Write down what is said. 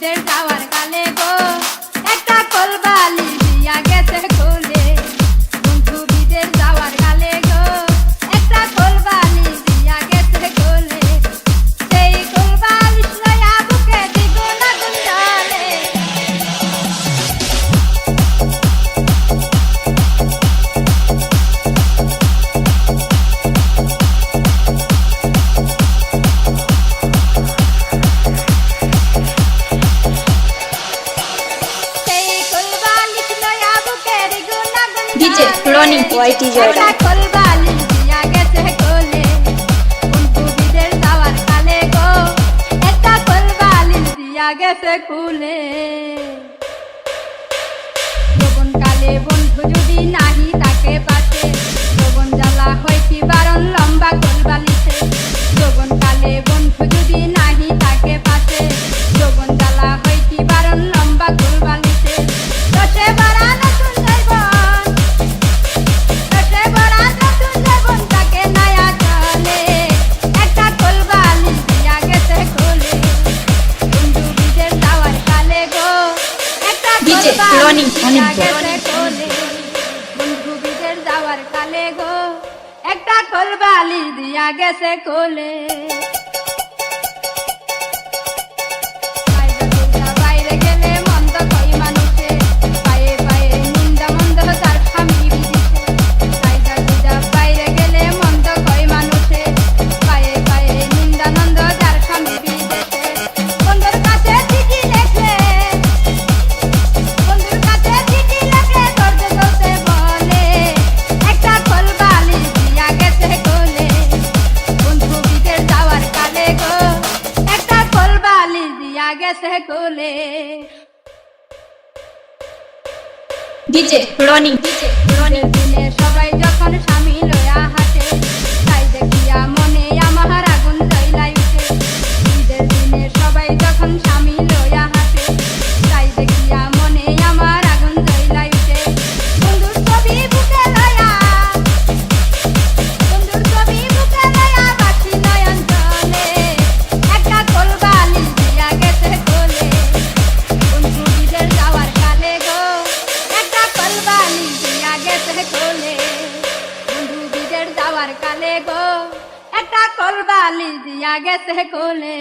বিদেশ যাওয়ার কালে গো। জয়রানী কয়টি জয়রানী খুলে কালে? বন্ধু যদি নাহি তাকে পাশে জ্বালা হয়েছি বারণ লম্বা কলবালিতে যৌবন কালে বন্ধু যদি যে লনি অনেক যাওয়ার কালে গো একটা কোল বালি দিয়া গেছে কোলে। গেছে সবাই যখন স্বামী লয়া হাতে তাই দেখিয়া মনে আমার আগুন জ্বলাই উঠে দিনে সবাই যখন স্বামী লয়া সকালে গো এটা কলবালি দিয়া গেছে কোলে।